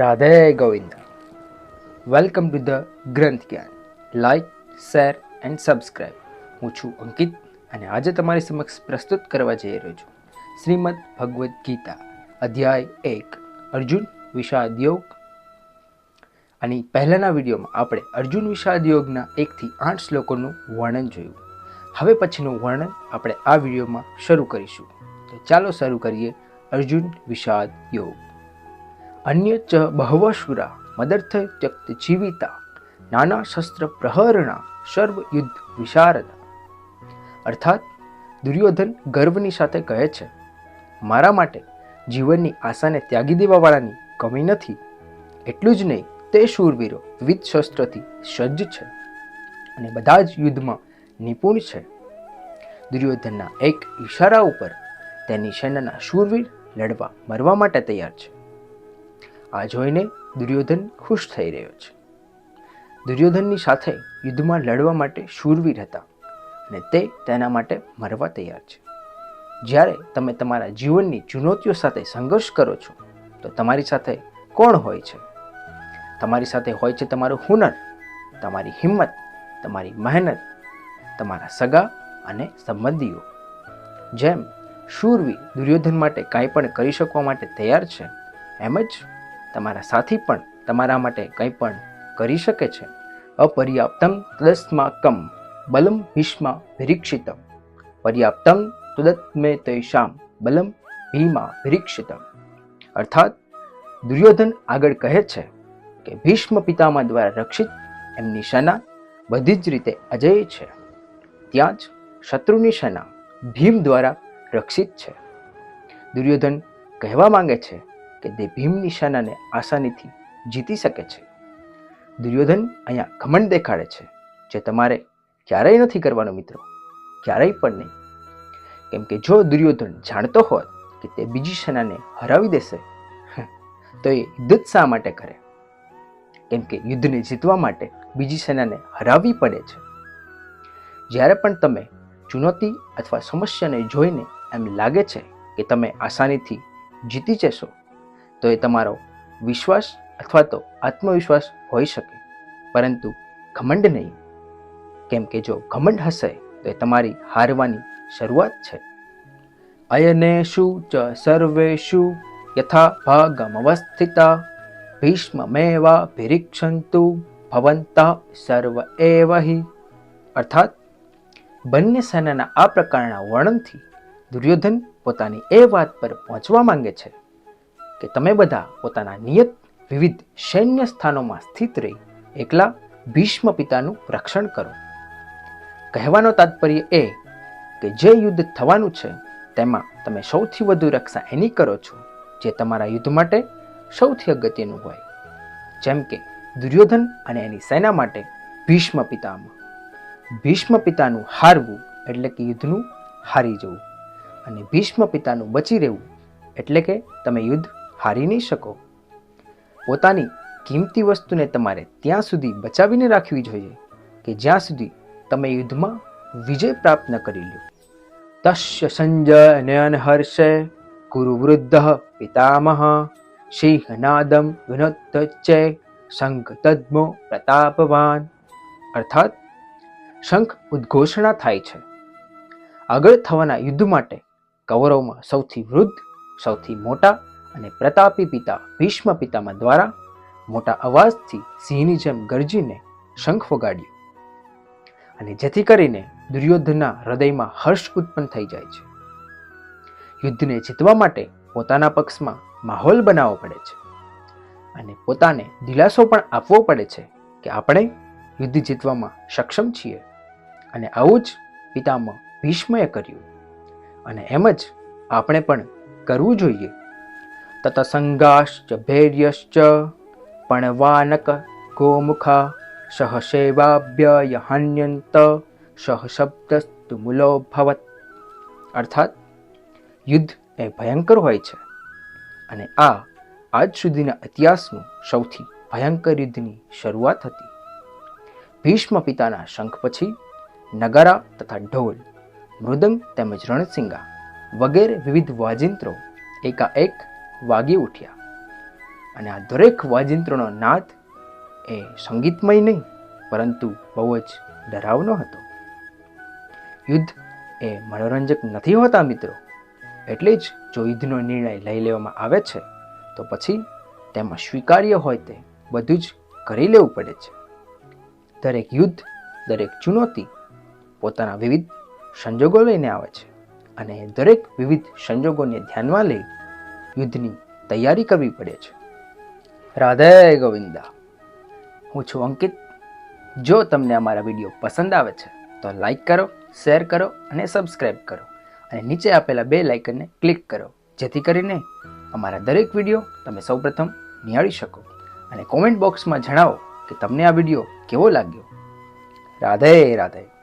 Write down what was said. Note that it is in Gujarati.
Radhe Govind. Welcome to the ગ્રંથ જ્ઞાન લાઇક શેર એન્ડ સબસ્ક્રાઈબ હું છું અંકિત અને આજે તમારી સમક્ષ પ્રસ્તુત કરવા જઈ રહ્યો છું શ્રીમદ ભગવદ્ ગીતા, અધ્યાય એક, અર્જુન વિષાદ યોગ. અને પહેલાંના વિડીયોમાં આપણે અર્જુન વિષાદ યોગના એકથી આઠ શ્લોકોનું વર્ણન જોયું. હવે પછીનું વર્ણન આપણે આ વિડીયોમાં શરૂ કરીશું. તો ચાલો શરૂ કરીએ અર્જુન વિષાદ યોગ. અન્ય ચ બહવશુરા મદર્થ ત્યક્ત જીવિતા, નાના શસ્ત્ર પ્રહરણા, સર્વ યુદ્ધ વિશારદ. અર્થાત, દુર્યોધન ગર્વની સાથે કહે છે, મારા માટે જીવનની આશાને ત્યાગી દેવાવાળાની કમી નથી. એટલું જ નહીં, તે શૂરવીરો વિવિધ શસ્ત્રથી સજ્જ છે અને બધા જ યુદ્ધમાં નિપુણ છે. દુર્યોધનના એક ઈશારા ઉપર તેની સેનાના શૂરવીર લડવા, મરવા માટે તૈયાર છે. આ જોઈને દુર્યોધન ખુશ થઈ રહ્યો છે. દુર્યોધનની સાથે યુદ્ધમાં લડવા માટે શૂરવીર હતા અને તે તેના માટે મરવા તૈયાર છે. જ્યારે તમે તમારા જીવનની ચુનૌતીઓ સાથે સંઘર્ષ કરો છો, તો તમારી સાથે કોણ હોય છે? તમારી સાથે હોય છે તમારું હુનર, તમારી હિંમત, તમારી મહેનત, તમારા સગા અને સંબંધીઓ. જેમ શૂરવીર દુર્યોધન માટે કાંઈ પણ કરી શકવા માટે તૈયાર છે, એમ જ તમારા સાથી પણ તમારા માટે કંઈ પણ કરી શકે છે. અપર્યાપ્તમ તદસ્માકમ બલમ ભીષ્મા વિરીક્ષિતમ પર્યાપ્તમ તુદત્મે તૈશામ બલમ ભીમા વિરીક્ષિતમ અર્થાત, દુર્યોધન આગળ કહે છે કે ભીષ્મ પિતામહ દ્વારા રક્ષિત એમની સેના બધી જ રીતે અજેય છે. ત્યાં જ શત્રુની સેના ભીમ દ્વારા રક્ષિત છે. દુર્યોધન કહેવા માંગે છે કે તે ભીમ નિશાનાને આસાનીથી જીતી શકે છે. દુર્યોધન અહીંયા ઘમંડ દેખાડે છે જે તમારે ક્યારેય નથી કરવાનો મિત્રો, ક્યારેય પણ નહીં. કેમ કે જો દુર્યોધન જાણતો હોત કે તે બીજી સેનાને હરાવી દેશે તો એ યુદ્ધ શા માટે કરે? કેમ કે યુદ્ધને જીતવા માટે બીજી સેનાને હરાવવી પડે છે. જ્યારે પણ તમે ચુનૌતી અથવા સમસ્યાને જોઈને એમ લાગે છે કે તમે આસાનીથી જીતી જશો તો એ તમારો વિશ્વાસ અથવા તો આત્મવિશ્વાસ હોઈ શકે. પરંતુ ઘમંડ નહીં. કેમ કે જો ઘમંડ હશે, તો એ તમારી હારવાની શરૂઆત છે. અયનેષુ ચ સર્વેશુ યથા ભાગમવસ્થિતા ભીષ્મમેવા ભિરીક્ષંતુ ભવંતા સર્વ એવહી. અર્થાત, બંને સેનાના આ પ્રકારના વર્ણનથી દુર્યોધન પોતાની એ વાત પર પહોંચવા માંગે છે. કે તમે બધા પોતાના નિયત વિવિધ સૈન્ય સ્થાનોમાં સ્થિત રહી એકલા ભીષ્મ પિતાનું રક્ષણ કરો. કહેવાનો તાત્પર્ય એ કે જે યુદ્ધ થવાનું છે તેમાં તમે સૌથી વધુ રક્ષા એની કરો છો જે તમારા યુદ્ધ માટે સૌથી અગત્યનું હોય. જેમ કે દુર્યોધન અને એની સેના માટે ભીષ્મ પિતામાં. ભીષ્મ પિતાનું હારવું એટલે કે યુદ્ધનું હારી જવું અને ભીષ્મ પિતાનું બચી રહેવું એટલે કે તમે યુદ્ધ હારી નહીં શકો. પોતાની કિંમતી વસ્તુને તમારે ત્યાં સુધી બચાવીને રાખવી જોઈએ કે જ્યાં સુધી તમે યુદ્ધમાં વિજય પ્રાપ્ત ન કરી લો તસ્ય સંજય નયન હર્ષે કુરુ વૃદ્ધ પિતામહ સિંહનાદમ વિનોદચે શંખ તદ્મો પ્રતાપવાન. અર્થાત શંખ ઉદ્ઘોષણા થાય છે. આગળ થવાના યુદ્ધ માટે કૌરવમાં સૌથી વૃદ્ધ, સૌથી મોટા અને પ્રતાપી પિતા ભીષ્મ પિતામહ દ્વારા મોટા અવાજથી સિંહની જેમ ગરજીને શંખ વગાડ્યો. અને જેથી કરીને દુર્યોધનના હૃદયમાં હર્ષ ઉત્પન્ન થઈ જાય છે. યુદ્ધને જીતવા માટે પોતાના પક્ષમાં માહોલ બનાવવો પડે છે. અને પોતાને દિલાસો પણ આપવો પડે છે કે આપણે યુદ્ધ જીતવામાં સક્ષમ છીએ. અને આવું જ પિતામહ ભીષ્મએ કર્યું. અને એમ જ આપણે પણ કરવું જોઈએ. તતસંગાશ્ચ ભૈર્યશ્ચ પણવાનક ગોમુખા સહસેવાભ્ય હન્યંત સહશબ્દસ્તુ મૂલો ભવત અર્થાત યુદ્ધ એ ભયંકર હોય છે અને આ આજ સુધીના ઇતિહાસનું સૌથી ભયંકર યુદ્ધની શરૂઆત હતી. ભીષ્મ પિતાના શંખ પછી નગારા તથા ઢોલ, મૃદંગ તેમજ રણસિંગા વગેરે વિવિધ વાજિંત્રો એકાએક વાગી ઉઠ્યા. અને આ દરેક વાજિંત્રનો નાદ એ સંગીતમય નહીં, પરંતુ બહુ જ ડરાવનો હતો. યુદ્ધ એ મનોરંજક નથી હોતા મિત્રો. એટલે જ જો યુદ્ધનો નિર્ણય લઈ લેવામાં આવે છે, તો પછી તેમાં સ્વીકાર્ય હોય તે બધું જ કરી લેવું પડે છે. દરેક યુદ્ધ, દરેક ચુનૌતી પોતાના વિવિધ સંજોગો લઈને આવે છે. અને દરેક વિવિધ સંજોગોને ધ્યાનમાં લઈ યુદ્ધની તૈયારી કરવી પડે છે. રાધે ગોવિંદા, હું છું અંકિત. જો તમને અમારા વીડિયો પસંદ આવે છે, તો લાઈક કરો, શેર કરો અને સબસ્ક્રાઈબ કરો. અને નીચે આપેલા બે લાઇકનને ક્લિક કરો, જેથી કરીને અમારા દરેક વીડિયો તમે સૌપ્રથમ નિહાળી શકો. અને કોમેન્ટ બોક્સમાં જણાવો કે તમને આ વીડિયો કેવો લાગ્યો. રાધે રાધે.